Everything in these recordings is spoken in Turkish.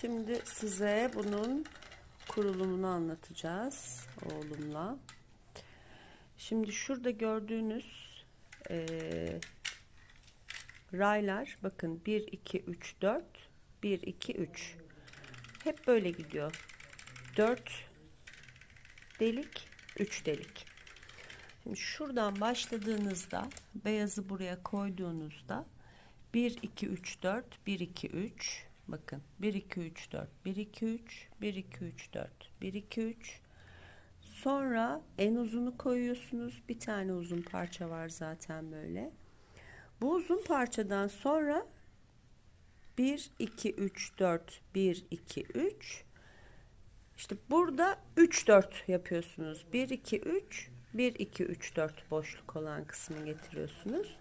Şimdi size bunun kurulumunu anlatacağız oğlumla. Şimdi şurada gördüğünüz eee raylar bakın 1 2 3 4 1 2 3 hep böyle gidiyor. 4 delik, 3 delik. Şimdi şuradan başladığınızda beyazı buraya koyduğunuzda 1 2 3 4 1 2 3 bakın 1 2 3 4 1 2 3 1 2 3 4 1 2 3 sonra en uzunu koyuyorsunuz. Bir tane uzun parça var zaten böyle. Bu uzun parçadan sonra 1 2 3 4 1 2 3 işte burada 3 4 yapıyorsunuz. 1 2 3 1 2 3 4 boşluk olan kısmı getiriyorsunuz.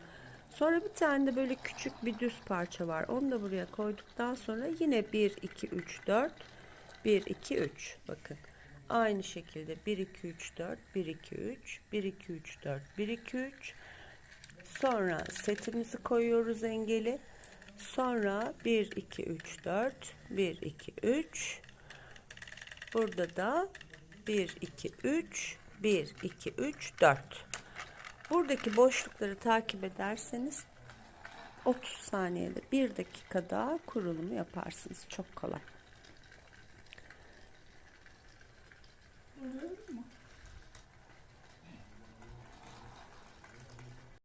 Sonra bir tane de böyle küçük bir düz parça var. Onu da buraya koyduktan sonra yine 1 2 3 4 1 2 3 bakın. Aynı şekilde 1 2 3 4 1 2 3 1 2 3 4 1 2 3 Sonra setimizi koyuyoruz engeli. Sonra 1 2 3 4 1 2 3 Burada da 1 2 3 1 2 3 4 Buradaki boşlukları takip ederseniz 30 saniyede 1 dakikada kurulumu yaparsınız. Çok kolay.